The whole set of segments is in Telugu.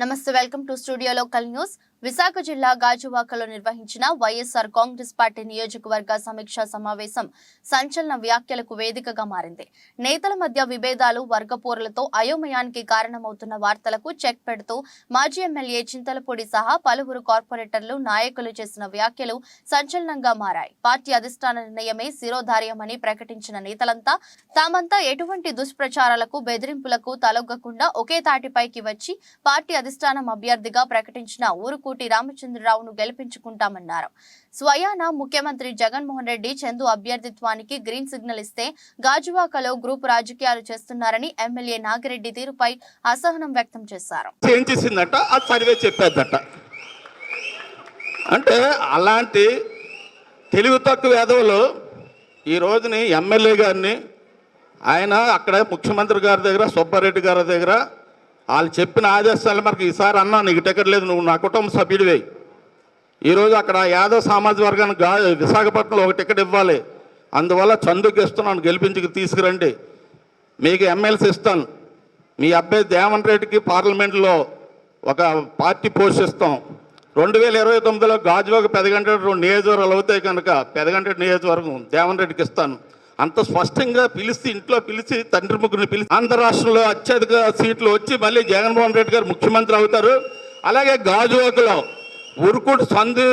నమస్తే welcome to studio local news. Visakha జిల్లా గాజువాకలో నిర్వహించిన వైఎస్ఆర్ కాంగ్రెస్ పార్టీ నియోజకవర్గ సమీక్షా సమావేశం సంచలన వ్యాఖ్యలకు వేదికగా మారింది. నేతల మధ్య విభేదాలు వర్గపోరులతో అయోమయానికి కారణమవుతున్న వార్తలకు చెక్ పెడుతూ మాజీ ఎమ్మెల్యే చింతలపూడి సహా పలువురు కార్పొరేటర్లు నాయకులు చేసిన వ్యాఖ్యలు సంచలనంగా మారాయి. పార్టీ అధిష్టాన నిర్ణయమే శిరోధార్యమని ప్రకటించిన నేతలంతా తామంతా ఎటువంటి దుష్ప్రచారాలకు బెదిరింపులకు తలొగ్గకుండా ఒకే తాటిపైకి వచ్చి పార్టీ అధిష్టానం అభ్యర్థిగా ప్రకటించిన ఊరుకు ఊరుకూటి రామచంద్రరావును గెలిపించుకుంటామన్నారు. స్వయాన ముఖ్యమంత్రి జగన్మోహన్ రెడ్డి చందు అభ్యర్థిత్వానికి గ్రీన్ సిగ్నల్ ఇస్తే గాజువాకలో గ్రూప్ రాజకీయాలు చేస్తున్నారని ఎమ్మెల్యే నాగిరెడ్డి తీరుపై అసహనం వ్యక్తం చేశారు. చేసిందట? అంటే అలాంటి తెలివి తక్కువ వేదవులు ఈ రోజుని ఎమ్మెల్యే గారిని ఆయన అక్కడ ముఖ్యమంత్రి గారి దగ్గర సుబ్బారెడ్డి గారి దగ్గర వాళ్ళు చెప్పిన ఆదేశాలు మనకి ఈసారి అన్నా నీకు టికెట్ లేదు నువ్వు నా కుటుంబ సభ్యుడివే. ఈరోజు అక్కడ యాదవ్ సామాజిక వర్గానికి గా విశాఖపట్నంలో ఒక టికెట్ ఇవ్వాలి. అందువల్ల చందుకు ఇస్తున్నాను గెలిపించి తీసుకురండి. మీకు ఎమ్మెల్సీ ఇస్తాను. మీ అబ్బాయి దేవన్ రెడ్డికి పార్లమెంట్లో ఒక పార్టీ పోషిస్తాం. రెండు వేల ఇరవై తొమ్మిదిలో గాజువాక పెదగంట రెండు నియోజకవర్గాలు అవుతాయి కనుక పెదగంట నియోజకవర్గం దేవన్ రెడ్డికి ఇస్తాను. అంత స్పష్టంగా పిలిచి ఇంట్లో పిలిచి తండ్రి ముగ్గురిని పిలిచి ఆంధ్ర రాష్ట్రంలో అత్యధిక సీట్లు వచ్చి మళ్ళీ జగన్మోహన్ రెడ్డి గారు ముఖ్యమంత్రి అవుతారు. అలాగే గాజువాకలో ఉరుకుడు సందు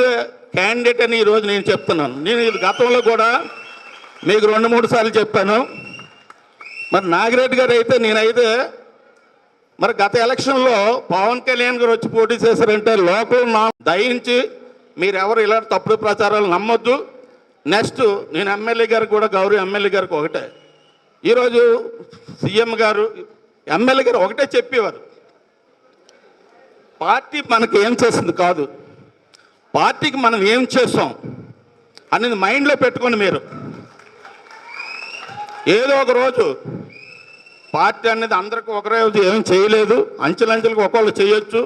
క్యాండిడేట్ అని ఈరోజు నేను చెప్తున్నాను. నేను ఇది గతంలో కూడా మీకు రెండు మూడు సార్లు చెప్పాను. మరి నాగిరెడ్డి గారు అయితే నేనైతే మరి గత ఎలక్షన్లో పవన్ కళ్యాణ్ గారు వచ్చి పోటీ చేశారంటే లోపల నా దయించి మీరెవరు ఇలాంటి తప్పుడు ప్రచారాలు నమ్మొద్దు. నెక్స్ట్ నేను ఎమ్మెల్యే గారికి కూడా గౌరవ ఎమ్మెల్యే గారికి ఒకటే. ఈరోజు సీఎం గారు ఎమ్మెల్యే గారు ఒకటే చెప్పేవారు. పార్టీ మనకి ఏం చేసింది కాదు. పార్టీకి మనం ఏం చేస్తాం అనేది మైండ్లో పెట్టుకోండి మీరు. ఏదో ఒక రోజు పార్టీ అనేది అందరికి ఒకరే ఏం చేయలేదు. అంచెలంచెలకు ఒకళ్ళు చేయొచ్చు.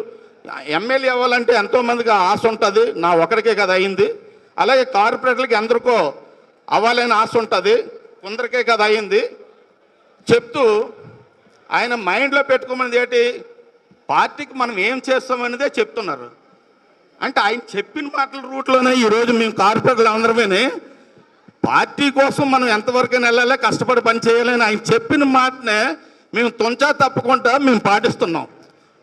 ఎమ్మెల్యే అవ్వాలంటే ఎంతోమందికి ఆశ ఉంటుంది. నా ఒకరికే కదా అయింది. అలాగే కార్పొరేట్లకి ఎందరికో అవ్వాలని ఆశ ఉంటుంది. కొందరికే కదా అయింది. చెప్తూ ఆయన మైండ్లో పెట్టుకోమనేది ఏంటి? పార్టీకి మనం ఏం చేస్తామనేదే చెప్తున్నారు. అంటే ఆయన చెప్పిన మాటల రూట్లోనే ఈరోజు మేము కార్పొరేటర్లు అందరమే పార్టీ కోసం మనం ఎంతవరకైనా వెళ్ళాలి కష్టపడి పని చేయాలని ఆయన చెప్పిన మాటనే మేము తుంచా తప్పకుండా మేము పాటిస్తున్నాం.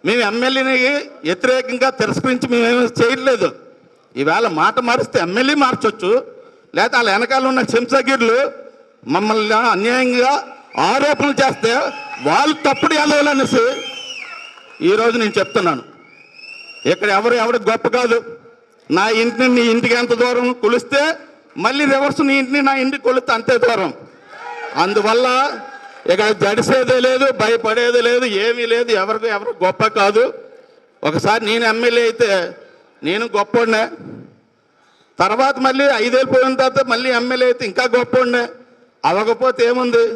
మేము ఎమ్మెల్యేని వ్యతిరేకంగా తిరస్కరించి మేమేమీ చేయట్లేదు. ఈవేళ మాట మారిస్తే ఎమ్మెల్యే మార్చొచ్చు. లేదా వాళ్ళ వెనకాల ఉన్న చెంచగిర్లు మమ్మల్ని అన్యాయంగా ఆరోపణలు చేస్తే వాళ్ళు తప్పుడు వెళ్ళాలనేసి ఈరోజు నేను చెప్తున్నాను. ఇక్కడ ఎవరు ఎవరు గొప్ప కాదు. నా ఇంటిని నీ ఇంటికి ఎంత దూరం కొలిస్తే మళ్ళీ రివర్స్ నీ ఇంటిని నా ఇంటికి కొలిస్తే అంతే దూరం. అందువల్ల ఇక జడిసేదే లేదు భయపడేది లేదు ఏమీ లేదు ఎవరికి ఎవరు గొప్ప కాదు. ఒకసారి నేను ఎమ్మెల్యే అయితే నేను గొప్పోడినే. తర్వాత మళ్ళీ ఐదేళ్ళు పోయిన తర్వాత మళ్ళీ ఎమ్మెల్యే అయితే ఇంకా గొప్పోడినే. అవ్వకపోతే ఏముంది?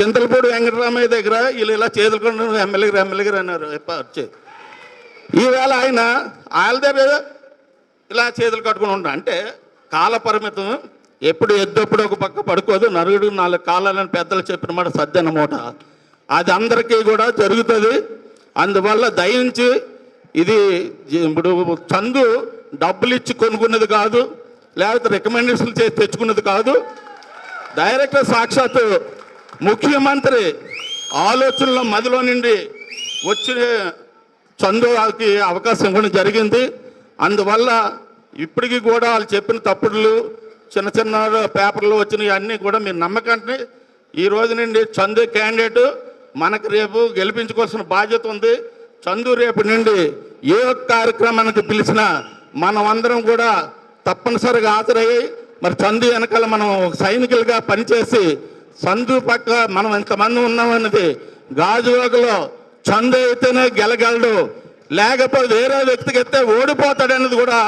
చింతలపూడి వెంకటరామయ్య దగ్గర వీళ్ళు ఇలా చేతులు ఎమ్మెల్యే గారు ఎమ్మెల్యే గారు అన్నారు. ఎప్ప- వచ్చి. ఈవేళ ఆయన వాళ్ళ దగ్గర ఇలా చేతులు కట్టుకుని ఉంటాను అంటే కాల పరిమితం ఎప్పుడు ఎద్దప్పుడు ఒక పక్క పడుకోదు. నరుగుడు నాలుగు కాలాలని పెద్దలు చెప్పిన మాట సజ్జన అది అందరికీ కూడా జరుగుతుంది. అందువల్ల దయించి ఇది ఇప్పుడు చందు డబ్బులు ఇచ్చి కొనుక్కున్నది కాదు లేకపోతే రికమెండేషన్లు చేసి తెచ్చుకున్నది కాదు. డైరెక్టర్ సాక్షాత్తు ముఖ్యమంత్రి ఆలోచనల మదిలో నుండి వచ్చిన చందుకి అవకాశం ఇవ్వడం జరిగింది. అందువల్ల ఇప్పటికీ కూడా వాళ్ళు చెప్పిన తప్పుడులు చిన్న చిన్న పేపర్లు వచ్చినవి అన్నీ కూడా మీరు నమ్మకండి. ఈ రోజు నుండి చందు క్యాండిడేట్ మనకు రేపు గెలిపించుకోవాల్సిన బాధ్యత ఉంది. చందు రేపు నుండి ఏ ఒక్క కార్యక్రమానికి పిలిచినా మనం అందరం కూడా తప్పనిసరిగా హాజరయ్యి మరి చందు వెనకాల మనం సైనికులుగా పనిచేసి చందు పక్క మనం ఎంతమంది ఉన్నామన్నది గాజువాకలో చందు అయితేనే గెలగలడు. లేకపోతే వేరే వ్యక్తికి అయితే ఓడిపోతాడనేది కూడా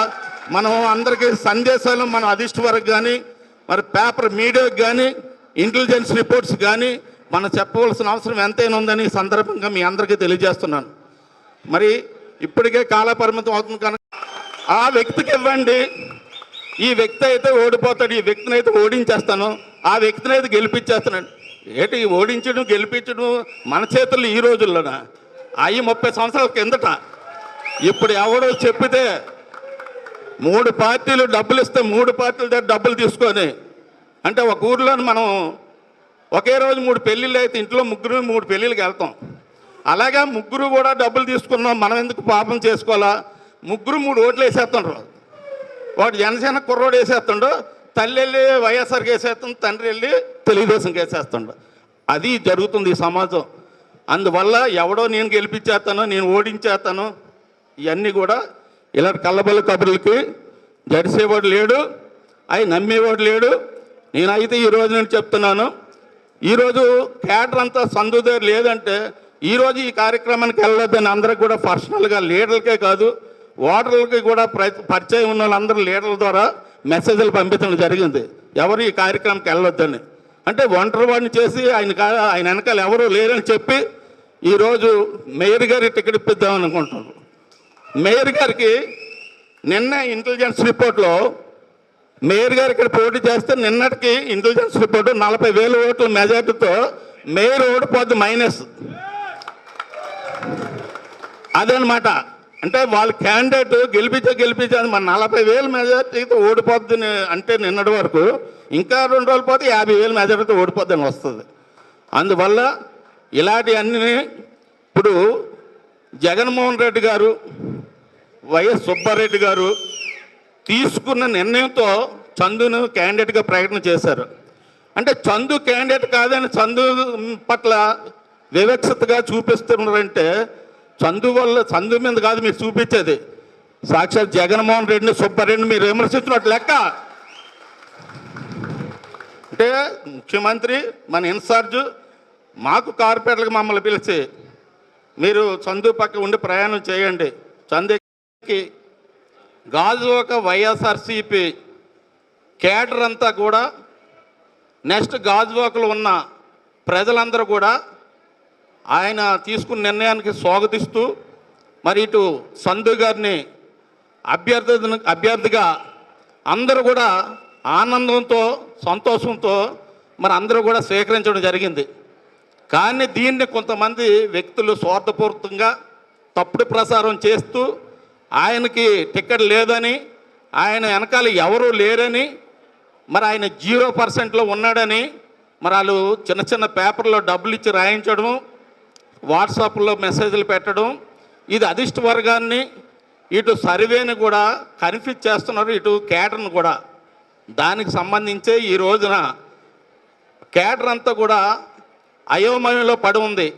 మనం అందరికీ సందేశాలు మన అధిష్ట వరకు కానీ మరి పేపర్ మీడియాకి కానీ ఇంటెలిజెన్స్ రిపోర్ట్స్ కానీ మనం చెప్పవలసిన అవసరం ఎంతైనా ఉందని ఈ సందర్భంగా మీ అందరికీ తెలియజేస్తున్నాను. మరి ఇప్పటికే కాలపరిమితం అవుతుంది కనుక ఆ వ్యక్తికి ఇవ్వండి. ఈ వ్యక్తి అయితే ఓడిపోతాడు ఈ వ్యక్తిని అయితే ఓడించేస్తాను ఆ వ్యక్తిని అయితే గెలిపించేస్తున్నాడు ఏంటి ఓడించడం గెలిపించడం మన చేతుల్లో ఈ రోజుల్లోనా? అవి ముప్పై సంవత్సరాల కిందట ఇప్పుడు ఎవడో చెప్పితే మూడు పార్టీలు డబ్బులు ఇస్తే మూడు పార్టీల దగ్గర డబ్బులు తీసుకొని అంటే ఒక ఊర్లో మనం ఒకే రోజు మూడు పెళ్ళిళ్ళు అయితే ఇంట్లో ముగ్గురు మూడు పెళ్ళిళ్ళకి వెళ్తాం. అలాగే ముగ్గురు కూడా డబ్బులు తీసుకున్నాం. మనం ఎందుకు పాపం చేసుకోవాలా? ముగ్గురు మూడు ఓట్లు వేసేస్తుండ్రు. వాడు జనసేన కుర్రోడు వేసేస్తుండు తల్లి వెళ్ళి వైఎస్ఆర్కి వేసేస్తుంది తండ్రి వెళ్ళి తెలుగుదేశంకి వేసేస్తుండు. అది జరుగుతుంది ఈ సమాజం. అందువల్ల ఎవడో నేను గెలిపించేస్తాను నేను ఓడించేస్తాను ఇవన్నీ కూడా ఇలాంటి కళ్ళబల్ల కబుర్లకి జడిసేవాడు లేడు అవి నమ్మేవాడు లేడు. నేనైతే ఈ రోజు నేను చెప్తున్నాను ఈరోజు క్యాడర్ అంతా సందు దగ్గర లేదంటే ఈరోజు ఈ కార్యక్రమానికి వెళ్ళొద్దని అందరికి కూడా పర్సనల్గా లీడర్లకే కాదు ఓటర్లకి కూడా పరిచయం ఉన్న వాళ్ళందరూ లీడర్ల ద్వారా మెసేజ్లు పంపించడం జరిగింది. ఎవరు ఈ కార్యక్రమానికి వెళ్ళొద్దని. అంటే ఒంటరి వాడిని చేసి ఆయన ఆయన వెనకాల ఎవరు లేరని చెప్పి ఈరోజు మేయర్ గారి టికెట్ ఇప్పిద్దాం అనుకుంటున్నారు మేయర్ గారికి నిన్న ఇంటెలిజెన్స్ రిపోర్ట్లో మేయర్ గారు ఇక్కడ పోటీ చేస్తే నిన్నటికి ఇంటెలిజెన్స్ రిపోర్ట్ నలభై వేల ఓట్ల మెజార్టీతో మేయర్ ఓడిపోద్ది మైనస్. అదనమాట. అంటే వాళ్ళ క్యాండిడేట్ గెలిపించే గెలిపించే మన నలభై వేల మెజార్టీతో ఓడిపోద్ది అంటే నిన్నటి వరకు ఇంకా రెండు రోజులు పోతే యాభై వేల మెజార్టీతో ఓడిపోద్దని వస్తుంది. అందువల్ల ఇలాంటివన్నీ ఇప్పుడు జగన్మోహన్ రెడ్డి గారు వైఎస్ సుబ్బారెడ్డి గారు తీసుకున్న నిర్ణయంతో చందును క్యాండిడేట్గా ప్రకటన చేశారు. అంటే చందు క్యాండిడేట్ కాదని చందు పట్ల వివక్షతగా చూపిస్తున్నారంటే చందు వల్ల చందు మీద కాదు మీరు చూపించేది. సాక్షాత్ జగన్మోహన్ రెడ్డిని సుబ్బారెడ్డిని మీరు విమర్శించినట్టు లెక్క. అంటే ముఖ్యమంత్రి మన ఇన్ఛార్జ్ మాకు కార్పొరేట్లకు మమ్మల్ని పిలిచి మీరు చందు పక్క ఉండి ప్రయాణం చేయండి. చందుకి గాజు ఒక వైఎస్ఆర్సిపి కేడర్ అంతా కూడా నెక్స్ట్ గాజువాకలో ఉన్న ప్రజలందరూ కూడా ఆయన తీసుకున్న నిర్ణయానికి స్వాగతిస్తూ మరి ఇటు సంధు గారిని అభ్యర్థి అభ్యర్థిగా అందరూ కూడా ఆనందంతో సంతోషంతో మరి అందరూ కూడా స్వీకరించడం జరిగింది. కానీ దీన్ని కొంతమంది వ్యక్తులు స్వార్థపూరితంగా తప్పుడు ప్రసారం చేస్తూ ఆయనకి టికెట్ లేదని ఆయన వెనకాల ఎవరూ లేరని మరి ఆయన జీరో పర్సెంట్లో ఉన్నాడని మరి వాళ్ళు చిన్న చిన్న పేపర్లో డబ్బులు ఇచ్చి రాయించడం వాట్సాప్లో మెసేజ్లు పెట్టడం ఇది అధిష్ట వర్గాన్ని ఇటు సర్వేని కూడా కన్ఫ్యూజ్ చేస్తున్నారు ఇటు కేటర్ను కూడా. దానికి సంబంధించే ఈ రోజున కేటర్ అంతా కూడా అయోమయంలో పడి ఉంది.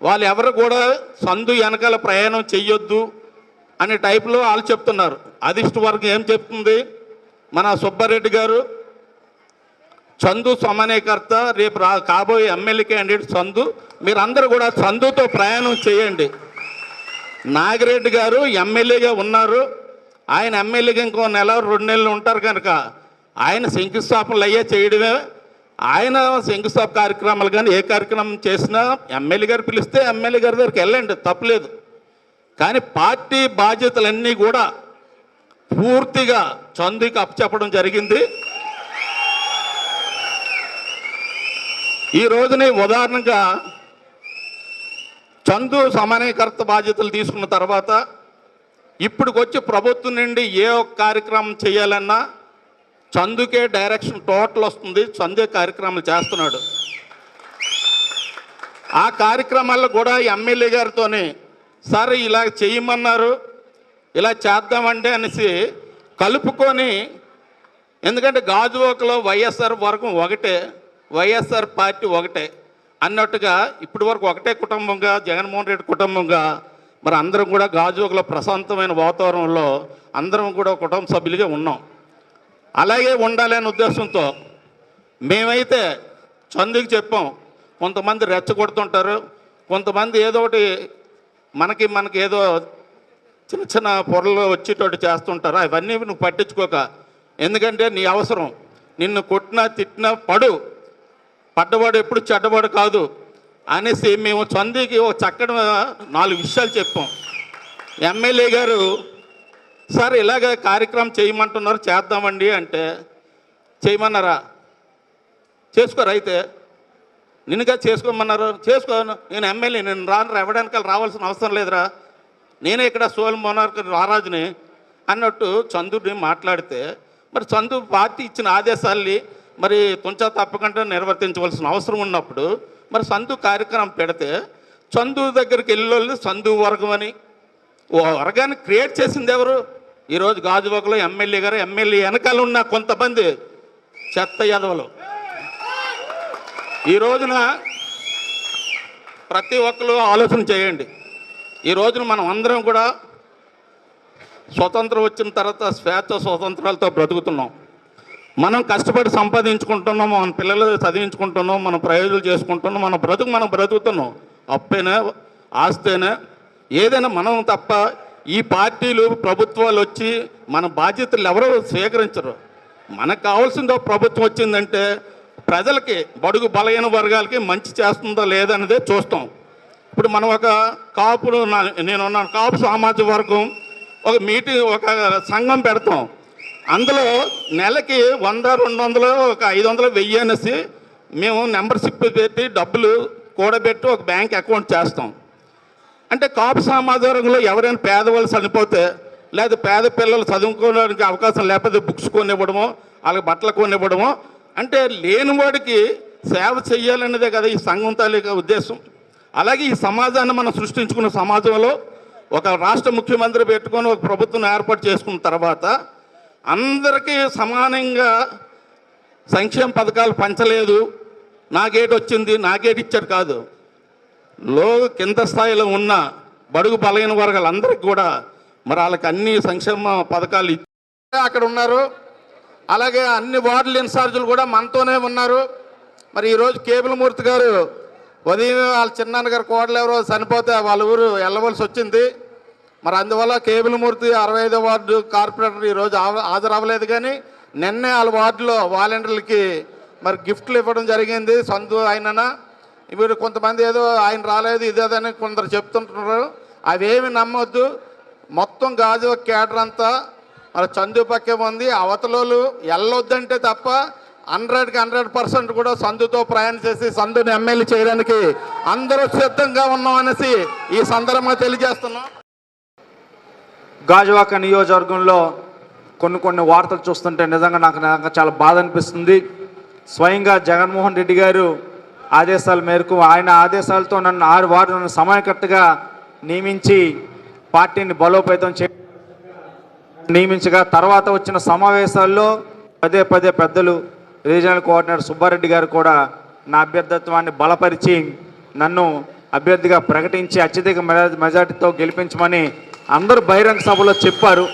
వాళ్ళు ఎవరు కూడా సందు వెనకాల ప్రయాణం చెయ్యొద్దు అనే టైప్లో వాళ్ళు చెప్తున్నారు. అధిష్ట వర్గం ఏం చెప్తుంది? మన సుబ్బారెడ్డి గారు చందు సమనేకర్త రేపు రా కాబోయే ఎమ్మెల్యే క్యాండిడేట్ చందు మీరందరూ కూడా చందుతో ప్రయాణం చేయండి. నాగిరెడ్డి గారు ఎమ్మెల్యేగా ఉన్నారు. ఆయన ఎమ్మెల్యేగా ఇంకో నెల రెండు నెలలు ఉంటారు కనుక ఆయన శంకుస్థాపనలు అయ్యే చేయడమే. ఆయన శంకుస్థాప కార్యక్రమాలు కానీ ఏ కార్యక్రమం చేసినా ఎమ్మెల్యే గారు పిలిస్తే ఎమ్మెల్యే గారి దగ్గరికి వెళ్ళండి తప్పలేదు. కానీ పార్టీ బాధ్యతలన్నీ కూడా పూర్తిగా చందుకి అప్పచెప్పడం జరిగింది. ఈ రోజునే ఉదాహరణగా చందు సమన్వయకర్త బాధ్యతలు తీసుకున్న తర్వాత ఇప్పటికొచ్చి ప్రభుత్వం నుండి ఏ ఒక్క కార్యక్రమం చేయాలన్నా చందుకే డైరెక్షన్ టోటల్ వస్తుంది. చందే కార్యక్రమాలు చేస్తున్నాడు. ఆ కార్యక్రమాల్లో కూడా ఎమ్మెల్యే గారితో సరే ఇలా చేయమన్నారు ఇలా చేద్దామంటే అనేసి కలుపుకొని ఎందుకంటే గాజువాకలో వైఎస్ఆర్ వర్గం ఒకటే వైఎస్ఆర్ పార్టీ ఒకటే అన్నట్టుగా ఇప్పటి వరకు ఒకటే కుటుంబంగా జగన్మోహన్ రెడ్డి కుటుంబంగా మరి అందరం కూడా గాజువాకలో ప్రశాంతమైన వాతావరణంలో అందరం కూడా కుటుంబ సభ్యులుగా ఉన్నాం. అలాగే ఉండాలనే ఉద్దేశంతో మేమైతే చందుకు చెప్పాం కొంతమంది రెచ్చగొడుతుంటారు కొంతమంది ఏదో ఒకటి మనకి మనకి ఏదో చిన్న చిన్న పొరలు వచ్చేటట్టు చేస్తుంటారు. అవన్నీ నువ్వు పట్టించుకోక. ఎందుకంటే నీ అవసరం. నిన్ను కొట్టినా తిట్టినా పడు. పడ్డవాడు ఎప్పుడు చెడ్డవాడు కాదు. అనేసి మేము చందీకి ఒక చక్కటి నాలుగు విషయాలు చెప్పాం. ఎమ్మెల్యే గారు సార్ ఇలాగ కార్యక్రమం చేయమంటున్నారు చేద్దామండి అంటే చేయమన్నారా? చేసుకోరు అయితే? నిన్నుగా చేసుకోమన్నారు. చేసుకోను నేను ఎమ్మెల్యే నేను రాను ఎవడానికి రావాల్సిన అవసరం లేదురా. నేనే ఇక్కడ సోల్ మోనార్క రారాజుని అన్నట్టు చందుని మాట్లాడితే మరి చందు పార్టీ ఇచ్చిన ఆదేశాల్ని మరి తుంచా తప్పకుండా నిర్వర్తించవలసిన అవసరం ఉన్నప్పుడు మరి సందు కార్యక్రమం పెడితే చందు దగ్గరికి వెళ్ళి చందు వర్గం అని. ఓ వర్గాన్ని క్రియేట్ చేసింది ఎవరు? ఈరోజు గాజువాకలో ఎమ్మెల్యే గారు ఎమ్మెల్యే వెనకాల ఉన్న కొంతమంది చెత్త యదవలు. ఈ రోజున ప్రతి ఒక్కరు ఆలోచన చేయండి. ఈ రోజున మనం అందరం కూడా స్వతంత్రం వచ్చిన తర్వాత స్వేచ్ఛ స్వతంత్రాలతో బ్రతుకుతున్నాం. మనం కష్టపడి సంపాదించుకుంటున్నాం మన పిల్లలు చదివించుకుంటున్నాం మన ప్రయోజనాలు చేసుకుంటున్నాం మన బ్రతుకు మనం బ్రతుకుతున్నాం. అప్పైనా ఆస్తేనే ఏదైనా మనం తప్ప ఈ పార్టీలు ప్రభుత్వాలు వచ్చి మన బాధ్యతలు ఎవరో స్వీకరించరు. మనకు కావాల్సిందో ప్రభుత్వం వచ్చిందంటే ప్రజలకి బడుగు బలహీన వర్గాలకి మంచి చేస్తుందో లేదన్నదే చూస్తాం. ఇప్పుడు మనం ఒక కాపులు నా- కాపు సామాజిక వర్గం ఒక మీటింగ్ ఒక సంఘం పెడతాం. అందులో నెలకి వంద రెండు వందలు ఒక ఐదు వందలు వెయ్యి అనేసి మేము మెంబర్షిప్ పెట్టి డబ్బులు కూడబెట్టి ఒక బ్యాంక్ అకౌంట్ చేస్తాం. అంటే కాపు సమాచారంలో ఎవరైనా పేదవాళ్ళు చనిపోతే లేదా పేద పిల్లలు చదువుకోవడానికి అవకాశం లేకపోతే బుక్స్ కొనివ్వడమో వాళ్ళకి బట్టలు కొనివ్వడమో అంటే లేనివాడికి సేవ చేయాలనేదే కదా ఈ సంఘం తాలూకా ఉద్దేశం. అలాగే ఈ సమాజాన్ని మనం సృష్టించుకున్న సమాజంలో ఒక రాష్ట్ర ముఖ్యమంత్రి పెట్టుకొని ఒక ప్రభుత్వం ఏర్పాటు చేసుకున్న తర్వాత అందరికీ సమానంగా సంక్షేమ పథకాలు పంచలేదు. నాకేటి వచ్చింది నాకేటి ఇచ్చాడు కాదు. లో కింద స్థాయిలో ఉన్న బడుగు బలైన వర్గాలందరికీ కూడా మరి వాళ్ళకి అన్ని సంక్షేమ పథకాలు ఇచ్చి అక్కడ ఉన్నారు. అలాగే అన్ని వార్డుల ఇన్ఛార్జీలు కూడా మనతోనే ఉన్నారు. మరి ఈరోజు కేబుల్ మూర్తి గారు ఉదయం వాళ్ళ చిన్నాన్న గారు కోడలు ఎవరో చనిపోతే వాళ్ళ ఊరు వెళ్ళవలసి వచ్చింది. మరి అందువల్ల కేబుల్ మూర్తి అరవై ఐదో వార్డు కార్పొరేటర్ ఈరోజు హాజరవ్వలేదు కానీ నిన్నే వాళ్ళ వార్డులో వాలంటీర్లకి మరి గిఫ్ట్లు ఇవ్వడం జరిగింది సందు ఆయనన. ఇప్పుడు కొంతమంది ఏదో ఆయన రాలేదు ఇదేదని కొందరు చెప్తుంటున్నారు. అవేమి నమ్మొద్దు. మొత్తం గాజు కేటర్ అంతా మరి చందు పక్కే ఉంది. అవతలోళ్ళు వెళ్ళొద్దంటే తప్ప హండ్రెడ్కి హండ్రెడ్ పర్సెంట్ కూడా సందుతో ప్రయాణం చేసి సందుని ఎమ్మెల్యే చేయడానికి అందరూ సిద్ధంగా ఉన్నాం అనేసి ఈ సందర్భంగా తెలియజేస్తున్నాం. గాజువాక నియోజకవర్గంలో కొన్ని కొన్ని వార్తలు చూస్తుంటే నిజంగా నాకు నాకు చాలా బాధ అనిపిస్తుంది. స్వయంగా జగన్మోహన్ రెడ్డి గారు ఆదేశాల మేరకు ఆయన ఆదేశాలతో నన్ను ఆరు వారు నన్ను సమయకర్తగా నియమించి పార్టీని బలోపేతం చే నియమించగా తర్వాత వచ్చిన సమావేశాల్లో పదే పదే పెద్దలు రీజనల్ కోఆర్డినేటర్ సుబ్బారెడ్డి గారు కూడా నా అభ్యర్థిత్వాన్ని బలపరిచి నన్ను అభ్యర్థిగా ప్రకటించి అత్యధిక మెజా- మెజార్టీతో గెలిపించమని అందరూ బహిరంగ సభలో చెప్పారు.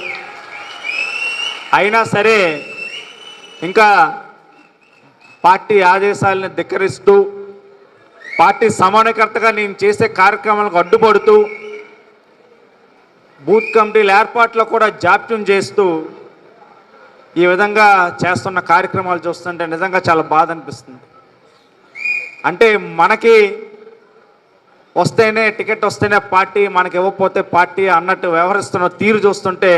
అయినా సరే ఇంకా పార్టీ ఆదేశాలను ధిక్కరిస్తూ పార్టీ సమానకర్తగా నేను చేసే కార్యక్రమాలకు అడ్డుపడుతూ బూత్ కమిటీల ఏర్పాట్లో కూడా జాప్యం చేస్తూ ఈ విధంగా చేస్తున్న కార్యక్రమాలు చూస్తుంటే నిజంగా చాలా బాధ అనిపిస్తుంది. అంటే మనకి వస్తేనే టికెట్ వస్తేనే పార్టీ మనకి ఇవ్వకపోతే పార్టీ అన్నట్టు వ్యవహరిస్తున్న తీరు చూస్తుంటే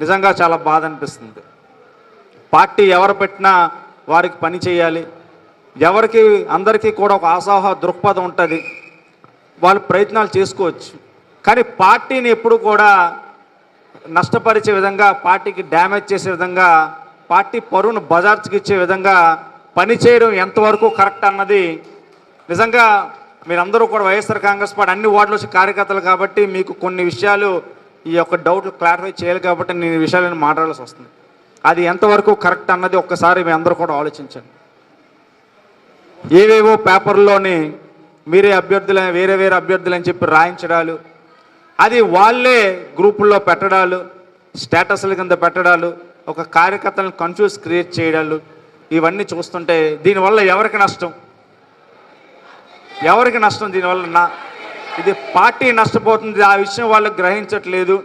నిజంగా చాలా బాధ అనిపిస్తుంది. పార్టీ ఎవరు పెట్టినా వారికి పని చేయాలి. ఎవరికి అందరికీ కూడా ఒక ఆశాహ దృక్పథం ఉంటుంది. వాళ్ళు ప్రయత్నాలు చేసుకోవచ్చు. కానీ పార్టీని ఎప్పుడు కూడా నష్టపరిచే విధంగా పార్టీకి డ్యామేజ్ చేసే విధంగా పార్టీ పరువును బజార్చుకిచ్చే విధంగా పనిచేయడం ఎంతవరకు కరెక్ట్ అన్నది నిజంగా మీరందరూ కూడా వైఎస్ఆర్ కాంగ్రెస్ పార్టీ అన్ని వార్డులు వచ్చి కార్యకర్తలు కాబట్టి మీకు కొన్ని విషయాలు ఈ యొక్క డౌట్లు క్లారిఫై చేయాలి కాబట్టి నేను ఈ విషయాలను మాట్లాడాల్సి వస్తుంది. అది ఎంతవరకు కరెక్ట్ అన్నది ఒక్కసారి మీ అందరూ కూడా ఆలోచించండి. ఏవేవో పేపర్లోని మీరే అభ్యర్థులు వేరే వేరే అభ్యర్థులు అని చెప్పి రాయించడాలు అది వాళ్ళే గ్రూపుల్లో పెట్టడాలు స్టేటస్ల కింద పెట్టడాలు ఒక కార్యకర్తలను కన్ఫ్యూజ్ క్రియేట్ చేయడాలు ఇవన్నీ చూస్తుంటే దీనివల్ల ఎవరికి నష్టం? ఎవరికి నష్టం దీనివల్ల ఇది పార్టీ నష్టపోతుంది ఆ విషయం వాళ్ళు గ్రహించట్లేదు.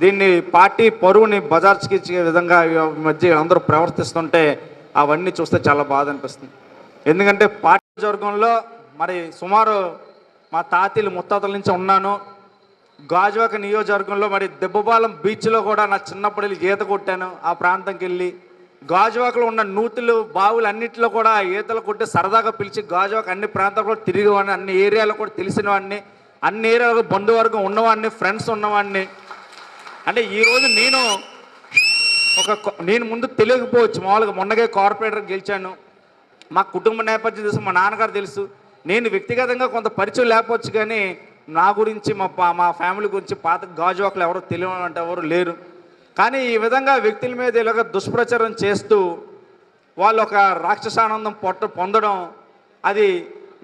దీన్ని పార్టీ పరువుని బజార్చికిచ్చే ఇచ్చే విధంగా ఈ మధ్య అందరూ ప్రవర్తిస్తుంటే అవన్నీ చూస్తే చాలా బాధ అనిపిస్తుంది. ఎందుకంటే పార్టీ వర్గంలో మరి సుమారు మా తాతీలు ముత్తాతల నుంచి ఉన్నాను. గాజువాక నియోజకవర్గంలో మరి దెబ్బపాలెం బీచ్లో కూడా నా చిన్నప్పుడు వెళ్ళి ఈత కొట్టాను ఆ ప్రాంతంకి వెళ్ళి గాజువాకలో ఉన్న నూతులు బావులు అన్నింటిలో కూడా ఈతలు కొట్టి సరదాగా పిలిచి గాజువాక అన్ని ప్రాంతాలు కూడా తిరిగేవాడిని అన్ని ఏరియాలో కూడా తెలిసిన వాడిని అన్ని ఏరియాలకు బంధువర్గం ఉన్నవాడిని ఫ్రెండ్స్ ఉన్నవాడిని. అంటే ఈరోజు నేను ఒక నేను ముందు తెలియకపోవచ్చు. మామూలుగా మొన్నగే కార్పొరేటర్ గెలిచాను. మా కుటుంబ నేపథ్యం తెలుసు మా నాన్నగారు తెలుసు. నేను వ్యక్తిగతంగా కొంత పరిచయం లేకపోవచ్చు కానీ నా గురించి మా మా ఫ్యామిలీ గురించి పాత గాజువాకలు ఎవరో తెలియని అంటే ఎవరు లేరు. కానీ ఈ విధంగా వ్యక్తుల మీద ఇలాగ దుష్ప్రచారం చేస్తూ వాళ్ళు ఒక రాక్షసానందం పొట్ట పొందడం అది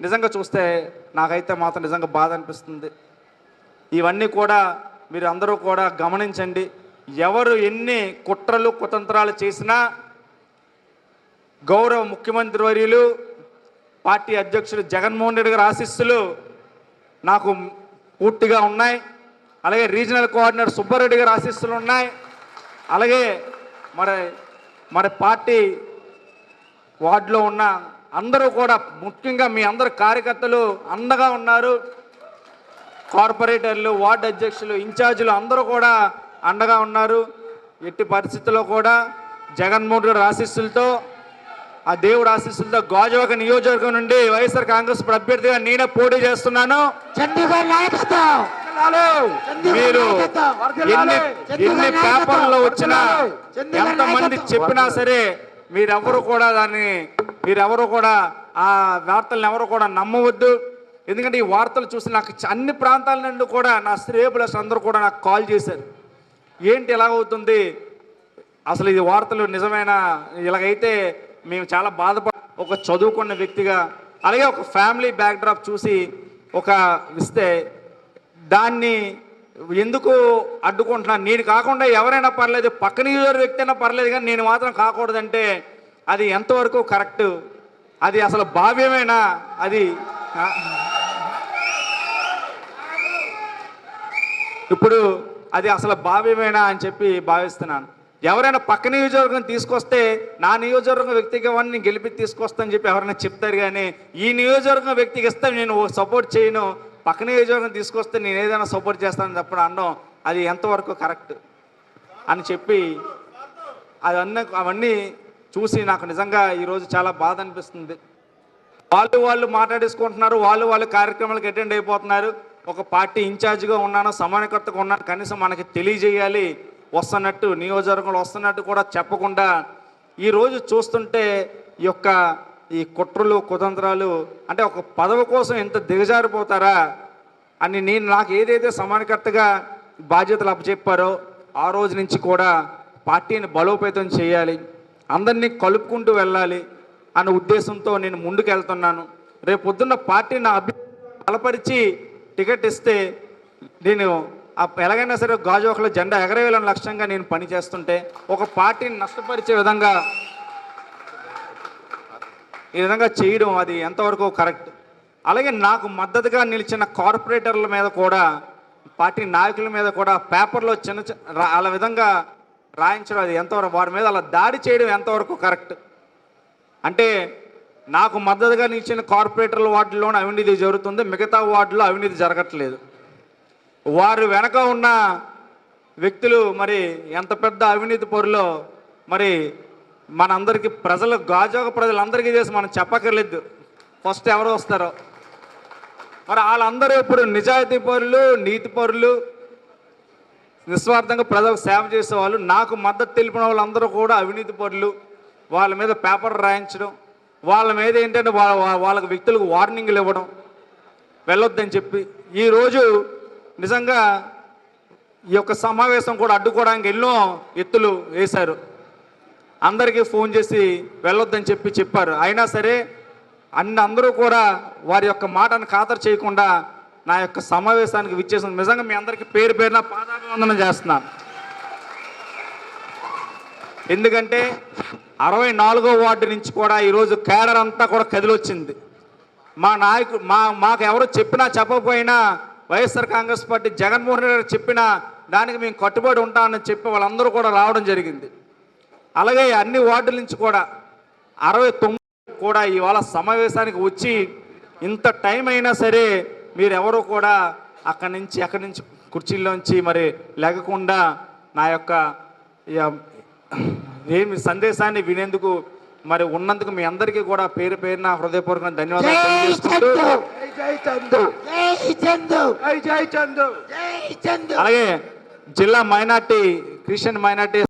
నిజంగా చూస్తే నాకైతే మాత్రం నిజంగా బాధ అనిపిస్తుంది. ఇవన్నీ కూడా మీరు అందరూ కూడా గమనించండి. ఎవరు ఎన్ని కుట్రలు కుతంత్రాలు చేసినా గౌరవ ముఖ్యమంత్రి వర్యులు పార్టీ అధ్యక్షుడు జగన్మోహన్ రెడ్డి గారి ఆశీస్సులు నాకు పూర్తిగా ఉన్నాయి. అలాగే రీజనల్ కోఆర్డినేటర్ సుబ్బారెడ్డి గారి ఆశీస్సులు ఉన్నాయి. అలాగే మరి మరి పార్టీ వార్డులో ఉన్న అందరూ కూడా ముఖ్యంగా మీ అందరు కార్యకర్తలు అండగా ఉన్నారు. కార్పొరేటర్లు వార్డు అధ్యక్షులు ఇన్ఛార్జీలు అందరూ కూడా అండగా ఉన్నారు. ఎట్టి పరిస్థితుల్లో కూడా జగన్మోహన్ రెడ్డి ఆశీస్సులతో ఆ దేవుడు ఆశీస్సులతో గాజువాక నియోజకవర్గం నుండి వైఎస్ఆర్ కాంగ్రెస్ అభ్యర్థిగా నేనే పోటీ చేస్తున్నాను. చండీగఢ్ మీరు ఎన్ని ఎన్ని పేపర్లో వచ్చినా ఎంతమంది చెప్పినా సరే మీరెవరు కూడా దాన్ని మీరెవరు కూడా ఆ వార్తలను ఎవరు కూడా నమ్మవద్దు. ఎందుకంటే ఈ వార్తలు చూసి నాకు అన్ని ప్రాంతాల నుండి కూడా నా శ్రేయబులస్ అందరూ కూడా నాకు కాల్ చేశారు. ఏంటి ఎలాగవుతుంది అసలు ఇది వార్తలు నిజమైన? ఇలాగైతే మేము చాలా బాధపడ ఒక చదువుకున్న వ్యక్తిగా అలాగే ఒక ఫ్యామిలీ బ్యాక్డ్రాప్ చూసి ఒక ఇస్తే దాన్ని ఎందుకు అడ్డుకుంటున్నాను? నేను కాకుండా ఎవరైనా పర్లేదు పక్కన యూజర్ వ్యక్తి అయినా పర్లేదు కానీ నేను మాత్రం కాకూడదంటే అది ఎంతవరకు కరెక్ట్? అది అసలు భావ్యమేనా? అది ఇప్పుడు అది అసలు భావ్యమేనా అని చెప్పి భావిస్తున్నాను. ఎవరైనా పక్క నియోజకవర్గం తీసుకొస్తే నా నియోజకవర్గం వ్యక్తిగా వాడిని నేను గెలిపి తీసుకొస్తానని చెప్పి ఎవరైనా చెప్తారు కానీ ఈ నియోజకవర్గం వ్యక్తికి ఇస్తే నేను సపోర్ట్ చేయను. పక్క నియోజకవర్గం తీసుకొస్తే నేను ఏదైనా సపోర్ట్ చేస్తానని చెప్పడం అనడం అది ఎంతవరకు కరెక్ట్ అని చెప్పి అవన్నీ అవన్నీ చూసి నాకు నిజంగా ఈరోజు చాలా బాధ అనిపిస్తుంది. వాళ్ళు వాళ్ళు మాట్లాడేసుకుంటున్నారు వాళ్ళు వాళ్ళు కార్యక్రమాలకు అటెండ్ అయిపోతున్నారు. ఒక పార్టీ ఇన్ఛార్జిగా ఉన్నాను సమానకర్తగా ఉన్నాను కనీసం మనకి తెలియజేయాలి వస్తున్నట్టు నియోజకవర్గంలో వస్తున్నట్టు కూడా చెప్పకుండా ఈరోజు చూస్తుంటే ఈ యొక్క ఈ కుట్రలు కుతంత్రాలు అంటే ఒక పదవి కోసం ఎంత దిగజారిపోతారా అని నేను నాకు ఏదైతే సమానకర్తగా బాధ్యతలు అప్పచెప్పారో ఆ రోజు నుంచి కూడా పార్టీని బలోపేతం చేయాలి అందరినీ కలుపుకుంటూ వెళ్ళాలి అనే ఉద్దేశంతో నేను ముందుకు వెళ్తున్నాను రేపు పొద్దున్న పార్టీ నా అభి బలపరిచి టికెట్ ఇస్తే నేను ఎలాగైనా సరే గాజువాకలో జెండా ఎగరేయాలని లక్ష్యంగా నేను పనిచేస్తుంటే ఒక పార్టీని నష్టపరిచే విధంగా ఈ విధంగా చేయడం అది ఎంతవరకు కరెక్ట్? అలాగే నాకు మద్దతుగా నిలిచిన కార్పొరేటర్ల మీద కూడా పార్టీ నాయకుల మీద కూడా పేపర్లో చిన్న చిన్న అలా విధంగా రాయించడం అది ఎంతవరకు వారి మీద అలా దాడి చేయడం ఎంతవరకు కరెక్ట్? అంటే నాకు మద్దతుగా నిలిచిన కార్పొరేటర్ల వార్డులోనే అవినీతి జరుగుతుంది మిగతా వార్డులో అవినీతి జరగట్లేదు. వారు వెనక ఉన్న వ్యక్తులు మరి ఎంత పెద్ద అవినీతి పొరిలో మరి మనందరికీ ప్రజలు గాజోగ ప్రజలందరికీ చేసి మనం చెప్పక్కర్లేదు. ఫస్ట్ ఎవరు వస్తారో. మరి వాళ్ళందరూ ఇప్పుడు నిజాయితీ పరులు నీతి పరులు నిస్వార్థంగా ప్రజలకు సేవ చేసేవాళ్ళు నాకు మద్దతు తెలిపిన వాళ్ళందరూ కూడా అవినీతి పరులు. వాళ్ళ మీద పేపర్ రాయించడం వాళ్ళ మీద ఏంటంటే వాళ్ళ వాళ్ళకి వ్యక్తులకు వార్నింగ్లు ఇవ్వడం వెళ్ళొద్దని చెప్పి. ఈరోజు నిజంగా ఈ యొక్క సమావేశం కూడా అడ్డుకోవడానికి ఎన్నో ఎత్తులు వేశారు. అందరికీ ఫోన్ చేసి వెళ్ళొద్దని చెప్పి చెప్పారు. అయినా సరే అన్ని అందరూ కూడా వారి యొక్క మాటను ఖాతరు చేయకుండా నా యొక్క సమావేశానికి విచ్చేసిన నిజంగా మీ అందరికీ పేరు పేరున పాదాభివందనం చేస్తున్నాను. ఎందుకంటే అరవై నాలుగో వార్డు నుంచి కూడా ఈరోజు కేడర్ అంతా కూడా కదిలొచ్చింది. మా నాయకుడు మా మాకు ఎవరు చెప్పినా చెప్పకపోయినా వైఎస్ఆర్ కాంగ్రెస్ పార్టీ జగన్మోహన్ రెడ్డి గారు చెప్పినా దానికి మేము కట్టుబడి ఉంటామని చెప్పి వాళ్ళందరూ కూడా రావడం జరిగింది. అలాగే అన్ని వార్డుల నుంచి కూడా అరవై తొమ్మిది కూడా ఇవాళ సమావేశానికి వచ్చి ఇంత టైం అయినా సరే మీరు ఎవరు కూడా అక్కడి నుంచి అక్కడి నుంచి కుర్చీల్లోంచి మరి లేకుండా నా యొక్క ఏమి సందేశాన్ని వినేందుకు మరి ఉన్నందుకు మీ అందరికీ కూడా పేరు పేరున హృదయపూర్వక ధన్యవాదాలు జై తెలియజేసుకుంటూ చంద్రు జై చందు! జై చందు! జై జై చందు! జై చందు! అలాగే జిల్లా మైనార్టీ క్రిస్టియన్ మైనార్టీ